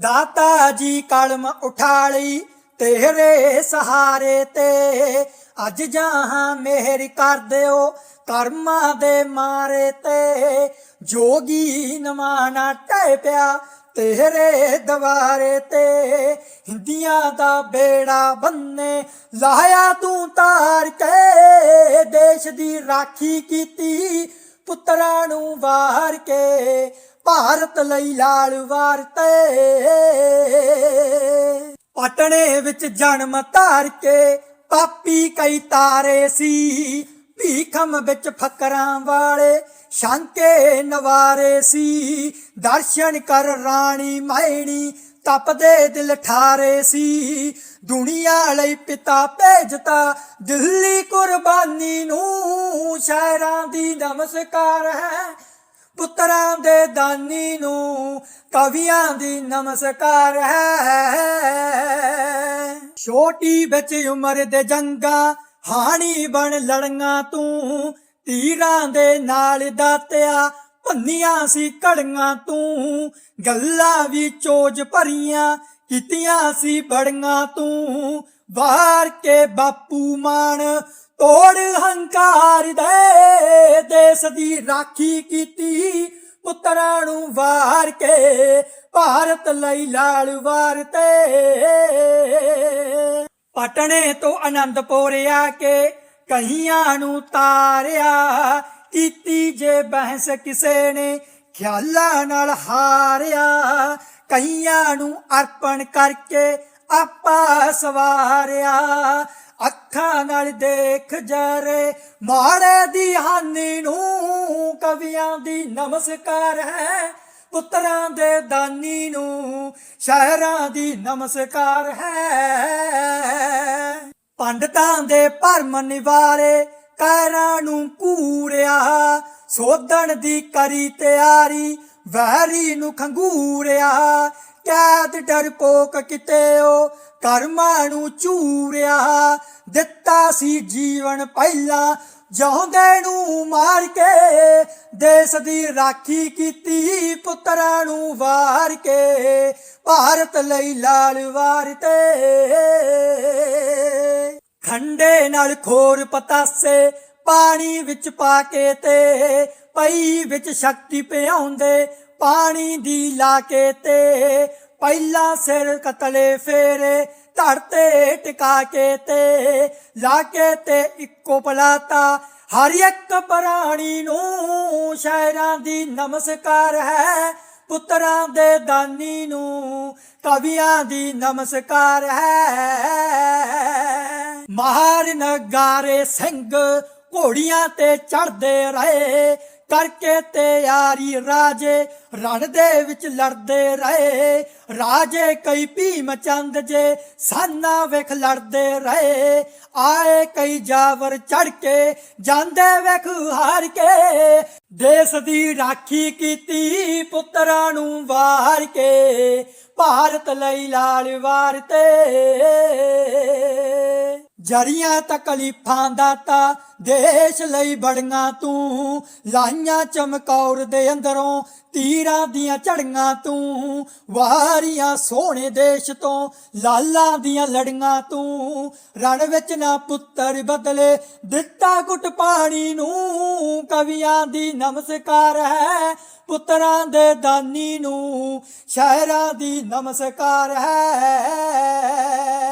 ਦਾਤਾ ਜੀ ਕਲਮ ਉਠਾਲੀ, ਤੇਰੇ ਸਹਾਰੇ ਤੇ। ਅੱਜ ਜਹਾਂ ਮਿਹਰ ਕਰ ਦਿਓ ਕਰਮਾਂ ਦੇ ਮਾਰੇ ਤੇ। ਜੋਗੀ ਨਮਾਨਾ ਟਹਿ ਪਿਆ ਤੇਰੇ ਦਵਾਰੇ ਤੇ। ਹਿੰਦੀਆਂ ਦਾ ਬੇੜਾ ਬੰਨੇ, ਲਾਇਆ ਤੂੰ ਤਾਰ ਕੇ। ਦੇਸ਼ ਦੀ ਰਾਖੀ ਕੀਤੀ ਪੁੱਤਰਾਂ ਨੂੰ ਵਾਰ ਕੇ ਭਾਰਤ ਲਈ ਲਾਲ ਵਾਰਤੇ। ਪਟਣੇ ਵਿੱਚ ਜਨਮ ਧਾਰ ਕੇ ਪਾਪੀ ਕਈ ਤਾਰੇ ਸੀ। ਭੀਖਮ ਵਿੱਚ ਫਕਰਾਂ ਵਾਲੇ ਸ਼ਾਂਕੇ ਨਵਾਰੇ ਸੀ। ਦਰਸ਼ਨ ਕਰ ਰਾਣੀ ਮੈਣੀ ਤਪਦੇ ਦਿਲ ਠਾਰੇ ਸੀ। ਦੁਨੀਆ ਲਈ ਪਿਤਾ ਭੇਜਤਾ ਦਿੱਲੀ ਕੁਰਬਾਨੀ ਨੂੰ। ਸ਼ਹਿਰਾਂ ਦੀ ਨਮਸਕਾਰ ਹੈ, ਪੁੱਤਰਾਂ ਦੇ ਦਾਨੀ ਨੂੰ। ਕਵੀਆਂ ਦੀ ਨਮਸਕਾਰ ਹੈ। ਛੋਟੀ ਵਿੱਚ ਉਮਰ ਦੇ ਜੰਗਾਂ, ਹਾਣੀ ਬਣ ਲੜੀਆਂ ਤੂੰ। ਤੀਰਾਂ ਦੇ ਨਾਲ ਦਾਤਿਆ ਭੰਨੀਆਂ ਸੀ ਕੜੀਆਂ ਤੂੰ, ਗੱਲਾਂ ਵੀ ਚੋਜ ਭਰੀਆਂ ਕੀਤੀਆਂ ਸੀ ਬੜੀਆਂ ਤੂੰ। ਵਾਰ ਕੇ ਬਾਪੂ ਮਾਨ ਤੋੜ ਹੰਕਾਰ ਦੇ ਦੇਸ਼ ਦੀ ਰਾਖੀ ਕੀਤੀ, ਪੁੱਤਰਾਂ ਨੂੰ ਵਾਰ ਕੇ ਭਾਰਤ ਲਈ ਲਾਲ ਵਾਰ ਤੇ। ਪਟਣੇ ਤੋਂ ਅਨੰਦਪੁਰ ਆ ਕੇ ਕਹੀਆਂ ਨੂੰ ਤਾਰਿਆ ਕੀਤੀ ਜੇ ਬਹਿਸ ਕਿਸੇ ਨੇ, ਖਿਆਲਾਂ ਨਾਲ ਹਾਰਿਆ। ਕਈਆਂ ਨੂੰ ਅਰਪਣ ਕਰਕੇ ਆਪਾ ਸਵਾਰਿਆ। ਅੱਖਾਂ ਨਾਲ ਦੇਖ ਜਰੇ, ਮਾੜੇ ਦੀ ਹਾਨੀ ਨੂੰ, ਕਵੀਆਂ ਦੀ ਨਮਸਕਾਰ ਹੈ। ਪੁੱਤਰਾਂ ਦੇ ਦਾਨੀ ਨੂੰ, ਸ਼ਹਿਰਾਂ ਦੀ ਨਮਸਕਾਰ ਹੈ। ਪੰਡਤਾਂ ਦੇ ਭਰਮ ਨਿਵਾਰੇ ਕਾਰਾਂ ਨੂੰ ਕੂੜਿਆ, ਸੋਧਣ ਦੀ ਕਰੀ ਤਿਆਰੀ ਵੈਰੀ ਨੂੰ ਖੰਗੂਰਿਆ। ਕੈਦ ਡਰਪੋਕ ਕਿਤੇ ਉਹ ਕਰਮਾਂ ਨੂੰ ਚੂਰਿਆ। ਦਿੱਤਾ ਸੀ ਜੀਵਨ ਪਹਿਲਾਂ, ਜਿਉਂਦੇ ਨੂੰ ਮਾਰ ਕੇ। ਦੇਸ਼ ਦੀ ਰਾਖੀ ਕੀਤੀ ਪੁੱਤਰਾਂ ਨੂੰ ਵਾਰ ਕੇ। ਭਾਰਤ ਲਈ ਲਾਲ ਵਾਰਤੇ ਖੰਡੇ ਨਾਲ ਖੋਰ ਪਤਾਸੇ, ਪਾਣੀ ਵਿੱਚ ਪਾ ਕੇ ਤੇ, ਪਈ ਵਿੱਚ ਸ਼ਕਤੀ ਪਿਆਉਂਦੇ, ਪਾਣੀ ਦੀ ਲਾ ਕੇ ਤੇ। ਪਹਿਲਾ ਸਿਰ ਕਤਲੇ ਫੇਰੇ, ਧੜ ਤੇ ਟਿਕਾ ਕੇ ਤੇ। ਲਾ ਕੇ ਤੇ ਇੱਕੋ ਪਲਾਤਾ, ਹਰ ਇੱਕ ਪ੍ਰਾਣੀ ਨੂੰ ਸ਼ਹਿਰਾਂ ਦੀ ਨਮਸਕਾਰ ਹੈ। ਪੁੱਤਰਾਂ ਦੇ ਦਾਨੀ ਨੂੰ ਕਵੀਆਂ ਦੀ ਨਮਸਕਾਰ ਹੈ। ਮਹਾਰ ਨਗਾਰੇ ਸਿੰਘ ਘੋੜੀਆਂ ਤੇ ਚੜਦੇ ਰਹੇ। ਕਰਕੇ ਤੇ ਯਾਰੀ ਰਾਜੇ ਰਣ ਦੇ ਵਿੱਚ ਲੜਦੇ ਰਹੇ। ਰਾਜੇ ਕਈ ਭੀਮ ਚੰਦ ਜੇ ਸਾਨਾ ਵੇਖ ਲੜਦੇ ਰਹੇ। ਆਏ ਕਈ ਜਾਵਰ ਚੜ ਕੇ, ਜਾਂਦੇ ਵੇਖ ਹਾਰ ਕੇ। ਦੇਸ਼ ਦੀ ਰਾਖੀ ਕੀਤੀ ਪੁੱਤਰਾਂ ਨੂੰ ਵਾਰ ਕੇ। ਭਾਰਤ ਲਈ ਲਾਲ ਵਾਰ ਤੇ। ਜਰੀਆਂ ਤਕਲੀਫਾਂ ਦਾਤਾ ਦੇਸ਼ ਲਈ ਬੜੀਆਂ ਤੂੰ। ਲਾਈਆਂ ਚਮਕੌਰ ਦੇ ਅੰਦਰੋਂ, ਤੀਰਾਂ ਦੀਆਂ ਝੜੀਆਂ ਤੂੰ। ਵਾਰੀਆਂ ਸੋਹਣੇ ਦੇਸ਼ ਤੋਂ, ਲਾਲਾਂ ਦੀਆਂ ਲੜੀਆਂ ਤੂੰ। ਰਣ ਵਿੱਚ ਨਾ ਪੁੱਤਰ ਬਦਲੇ, ਦਿੱਤਾ ਗੁੱਟ ਪਾਣੀ ਨੂੰ। ਕਵੀਆਂ ਦੀ ਨਮਸਕਾਰ ਹੈ, ਪੁੱਤਰਾਂ ਦੇ ਦਾਨੀ ਨੂੰ। ਸ਼ਹਿਰਾਂ ਦੀ ਨਮਸਕਾਰ ਹੈ।